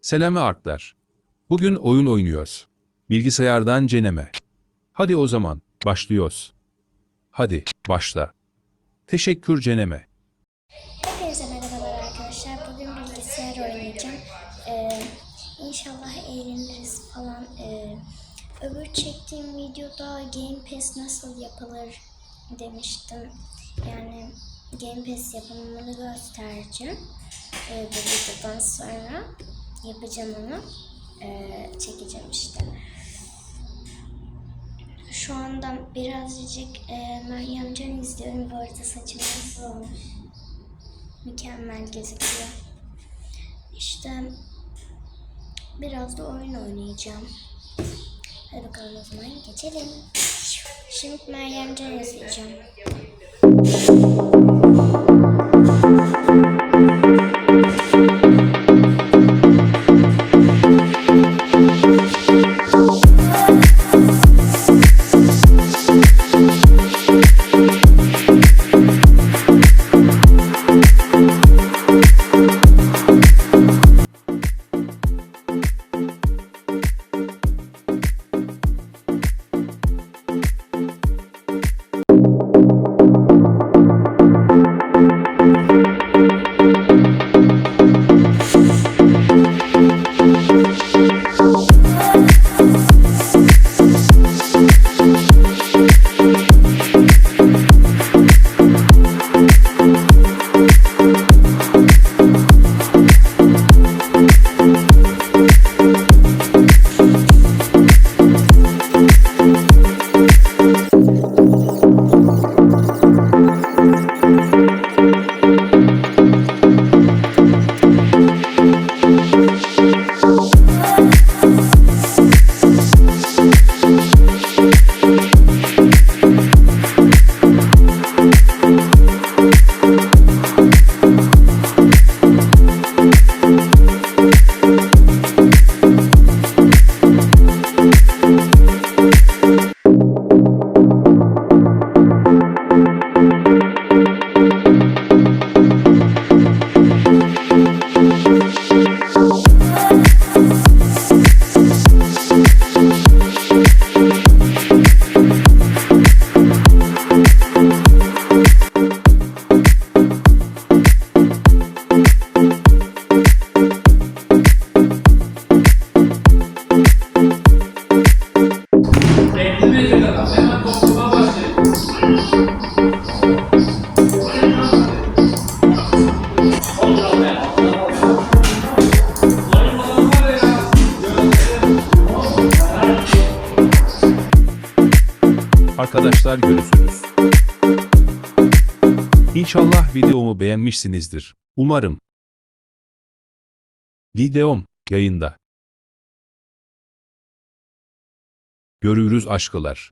Selamı arklar. Bugün oyun oynuyoruz. Bilgisayardan ceneme. Hadi o zaman başlıyoruz. Hadi başla. Teşekkür ceneme. Hepinize merhabalar arkadaşlar. Bugün bilgisayar oynayacağım. Ee, inşallah eğleniriz falan. Ee, öbür çektiğim videoda Game Pass nasıl yapılır demiştim. Yani Game Pass yapımını göstereceğim. Ee, bu videodan sonra yapacağım onu. Ee, çekeceğim işte. Şu anda birazcık e, Meryem Can izliyorum. Bu arada saçım nasıl olmuş? mükemmel gözüküyor. İşte biraz da oyun oynayacağım. Hadi bakalım o zaman geçelim. Şimdi Meryem Can izleyeceğim. Arkadaşlar görüşürüz. İnşallah videomu beğenmişsinizdir. Umarım. Videom yayında. Görürüz aşkılar.